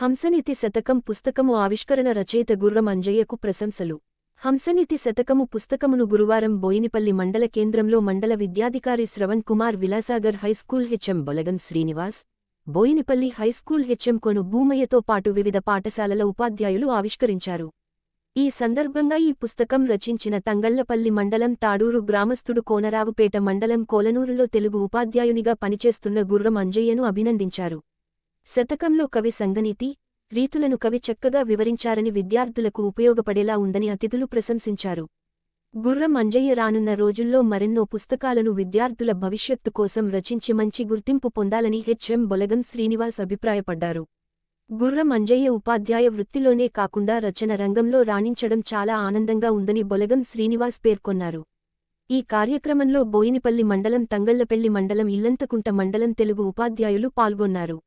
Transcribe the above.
హంసనీతి శతకం పుస్తకము ఆవిష్కరణ రచయిత గుర్రం అంజయ్యకు ప్రశంసలు. హంసనీతి శతకము పుస్తకమును గురువారం బోయినిపల్లి మండల కేంద్రంలో మండల విద్యాధికారి Shravan Kumar Vilasagar high school HM Bolagam Srinivas Boinipalli high school HM Konu భూమయ్యతో పాటు వివిధ పాఠశాలల ఉపాధ్యాయులు ఆవిష్కరించారు. ఈ సందర్భంగా ఈ పుస్తకం రచించిన తంగళ్ళపల్లి మండలం తాడూరు గ్రామస్థుడు కోనరావుపేట మండలం కోలనూరులో తెలుగు ఉపాధ్యాయునిగా పనిచేస్తున్న గుర్రం అంజయ్యను అభినందించారు. శతకంలో కవి సంగనీతి రీతులను కవి చక్కగా వివరించారని విద్యార్థులకు ఉపయోగపడేలా ఉందని అతిథులు ప్రశంసించారు. గుర్రం అంజయ్య రానున్న రోజుల్లో మరెన్నో పుస్తకాలను విద్యార్థుల భవిష్యత్తు కోసం రచించి మంచి గుర్తింపు పొందాలని హెచ్ఎం బొలగం శ్రీనివాస్ అభిప్రాయపడ్డారు. గుర్రం అంజయ్య ఉపాధ్యాయ వృత్తిలోనే కాకుండా రచన రంగంలో రాణించడం చాలా ఆనందంగా ఉందని బొలగం శ్రీనివాస్ పేర్కొన్నారు. ఈ కార్యక్రమంలో బోయినిపల్లి మండలం తంగళ్ళపల్లి మండలం ఇల్లంతకుంట మండలం తెలుగు ఉపాధ్యాయులు పాల్గొన్నారు.